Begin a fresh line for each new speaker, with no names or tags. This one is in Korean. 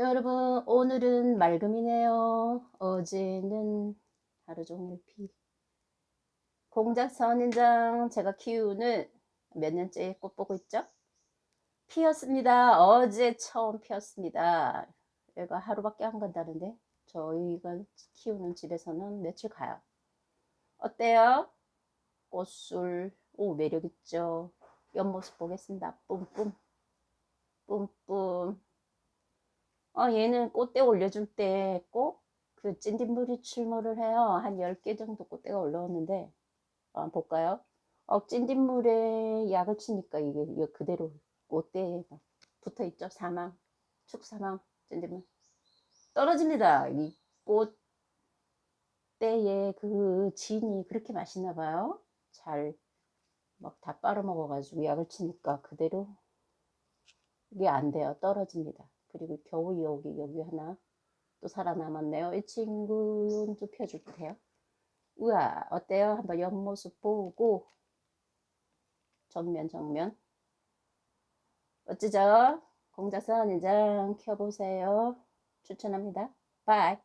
여러분, 오늘은 맑음이네요. 어제는 하루 종일 비. 공작 선인장 제가 키우는 몇 년째 꽃 보고 있죠? 피었습니다. 어제 처음 피었습니다. 얘가 하루밖에 안 간다는데 저희가 키우는 집에서는 며칠 가요. 어때요? 꽃술, 오 매력 있죠. 옆모습 보겠습니다. 뿜뿜, 뿜뿜. 어, 얘는 꽃대 올려줄 때 꼭 그 찐딧물이 출몰을 해요. 한 10개 정도 꽃대가 올라오는데, 어, 볼까요? 어, 찐딧물에 약을 치니까 이게 이거 그대로 꽃대에 막 붙어 있죠. 사망, 축사망, 찐딧물. 떨어집니다. 이 꽃대에 그 진이 그렇게 맛있나 봐요. 잘 막 다 빨아먹어가지고 약을 치니까 그대로 이게 안 돼요. 떨어집니다. 그리고 겨우 여기 여기 하나 또 살아남았네요. 이 친구는 좀 펴줄 때요. 우와 어때요? 한번 옆모습 보고 정면 정면 어찌죠? 공자선 인장 켜보세요. 추천합니다. 바이